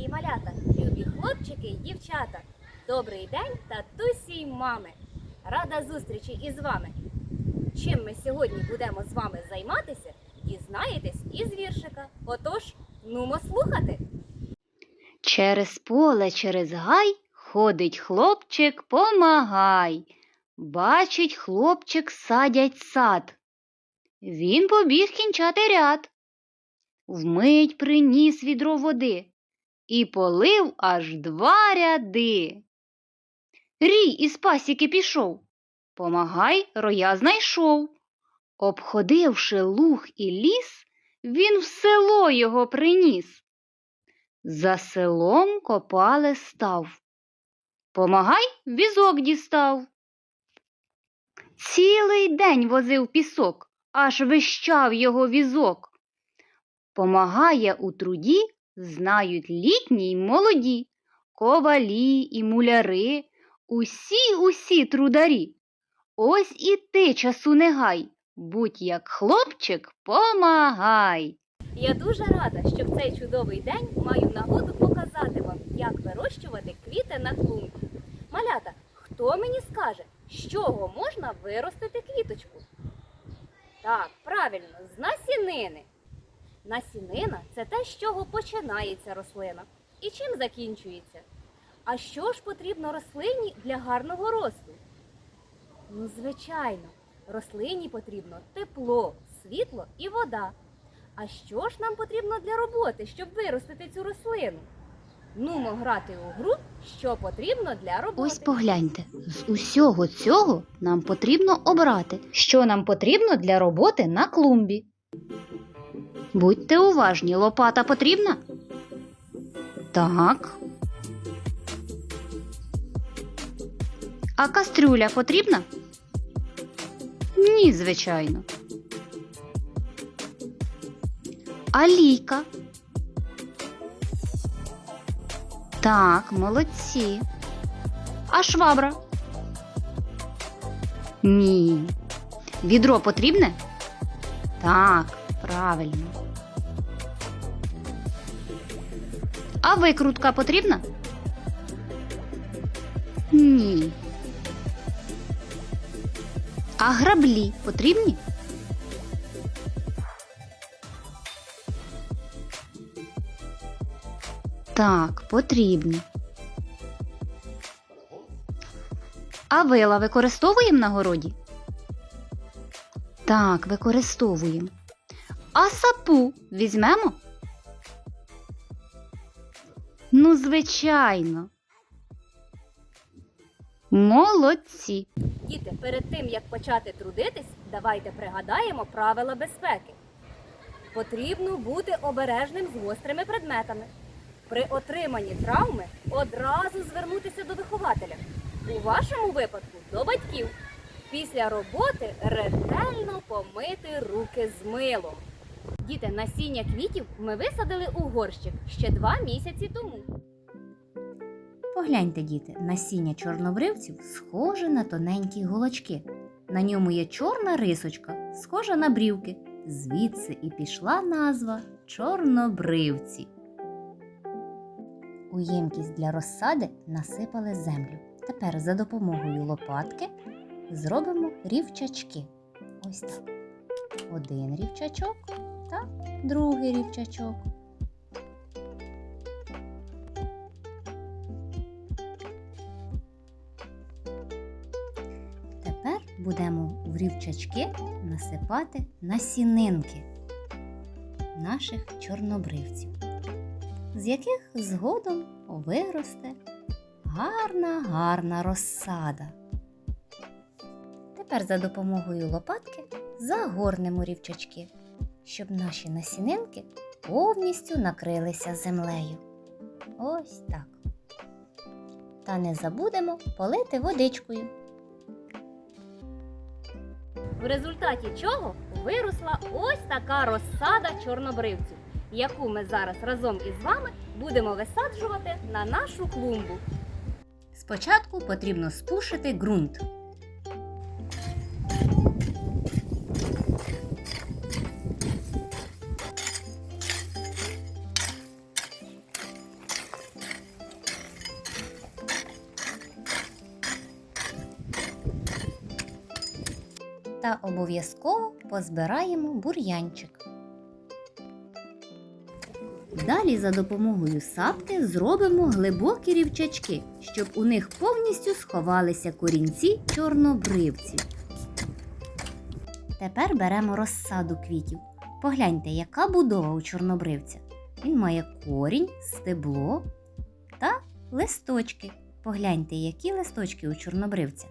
мої малята, любі хлопчики й дівчата. Добрий день, татусі й мами. Рада зустрічі із вами. Чим ми сьогодні будемо з вами займатися, дізнаєтесь із віршика. Отож, нумо слухати. Через поле, через гай ходить хлопчик, помагай. Бачить, хлопчик садять сад. Він побіг кінчати ряд. Вмить приніс відро води і полив аж два ряди. Рій із пасіки пішов, помагай роя знайшов. Обходивши луг і ліс, він в село його приніс. За селом копали став. Помагай візок дістав. Цілий день возив пісок, аж вищав його візок. Помагає у труді, знають літні й молоді, ковалі і муляри, усі усі трударі. Ось і ти часу не гай, будь як хлопчик, помагай. Я дуже рада, що в цей чудовий день маю нагоду показати вам, як вирощувати квіти на клумбі. Малята, хто мені скаже, з чого можна виростити квіточку? Так, правильно, з насінини. Насінина це те, з чого починається рослина і чим закінчується. А що ж потрібно рослині для гарного росту? Ну, звичайно, рослині потрібно тепло, світло і вода. А що ж нам потрібно для роботи, щоб виростити цю рослину? Нумо грати у гру, що потрібно для роботи. Ось погляньте, з усього цього нам потрібно обрати, що нам потрібно для роботи на клумбі. Будьте уважні, лопата потрібна? Так. А кастрюля потрібна? Ні, звичайно. А лійка? Так, молодці. А швабра? Ні. Відро потрібне? Так, правильно. А викрутка потрібна? Ні. А граблі потрібні? Так, потрібні. А вила використовуємо на городі? Так, використовуємо. А сапу візьмемо? Ну, звичайно. Молодці. Діти, перед тим як почати трудитись, давайте пригадаємо правила безпеки. Потрібно бути обережним з гострими предметами. При отриманні травми одразу звернутися до вихователя. У вашому випадку до батьків. Після роботи ретельно помити руки з милом. Діти, насіння квітів ми висадили у горщик ще два місяці тому. Погляньте, діти, насіння чорнобривців схоже на тоненькі голочки. На ньому є чорна рисочка, схожа на брівки. Звідси і пішла назва чорнобривці. У ємкість для розсади насипали землю. Тепер за допомогою лопатки зробимо рівчачки. Ось так. Один рівчачок та другий рівчачок. Тепер будемо в рівчачки насипати насінинки наших чорнобривців, з яких згодом виросте гарна гарна розсада. Тепер за допомогою лопатки загорнемо рівчачки, щоб наші насінинки повністю накрилися землею. Ось так. Та не забудемо полити водичкою. В результаті чого виросла ось така розсада чорнобривців, яку ми зараз разом із вами будемо висаджувати на нашу клумбу. Спочатку потрібно спушити ґрунт. Та обов'язково позбираємо бур'янчик. Далі за допомогою сапки зробимо глибокі рівчачки, щоб у них повністю сховалися корінці чорнобривців. Тепер беремо розсаду квітів. Погляньте, яка будова у чорнобривця. Він має корінь, стебло та листочки. Погляньте, які листочки у чорнобривця.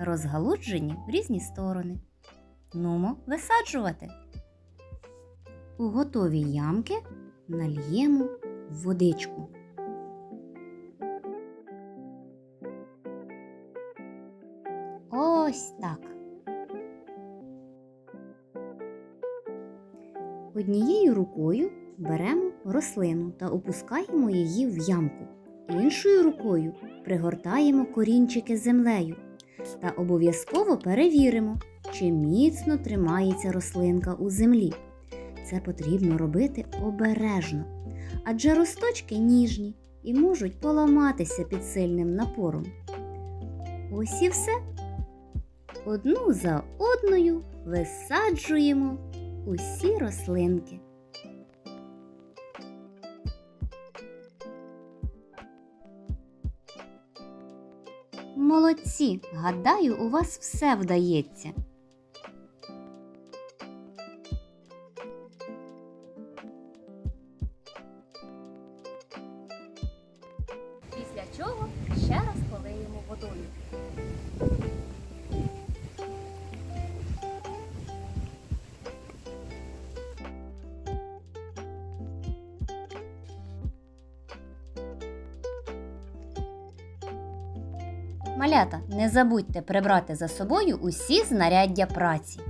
Розгалуджені в різні сторони. Нумо висаджувати. У готові ямки нальємо водичку. Ось так. Однією рукою беремо рослину та опускаємо її в ямку. Іншою рукою пригортаємо корінчики землею та обов'язково перевіримо, чи міцно тримається рослинка у землі. Це потрібно робити обережно, адже росточки ніжні і можуть поламатися під сильним напором. Ось і все. Одну за одною висаджуємо усі рослинки. Молодці! Гадаю, у вас все вдається. Після чого ще раз полиємо водою. Малята, не забудьте прибрати за собою усі знаряддя праці.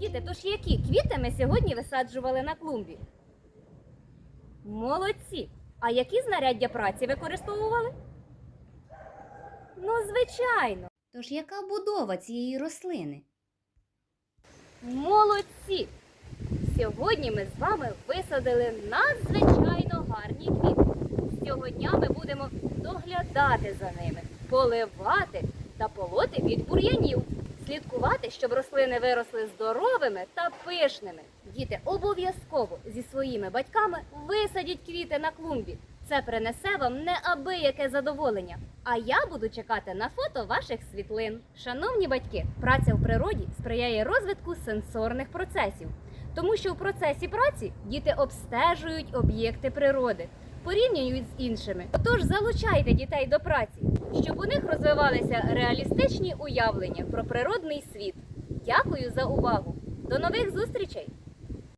Діти, тож які квіти ми сьогодні висаджували на клумбі? Молодці! А які знаряддя праці використовували? Ну, звичайно, Тож яка будова цієї рослини? молодці! Сьогодні ми з вами висадили надзвичайно гарні квіти. З цього дня ми будемо доглядати за ними, поливати та полоти від бур'янів, слідкувати, щоб рослини виросли здоровими та пишними. Діти обов'язково зі своїми батьками висадіть квіти на клумбі. Це принесе вам неабияке задоволення. А я буду чекати на фото ваших світлин. Шановні батьки, праця в природі сприяє розвитку сенсорних процесів, тому що в процесі праці діти обстежують об'єкти природи, порівнюють з іншими. Отож, залучайте дітей до праці, щоб у них розвивалися реалістичні уявлення про природний світ. Дякую за увагу! До нових зустрічей!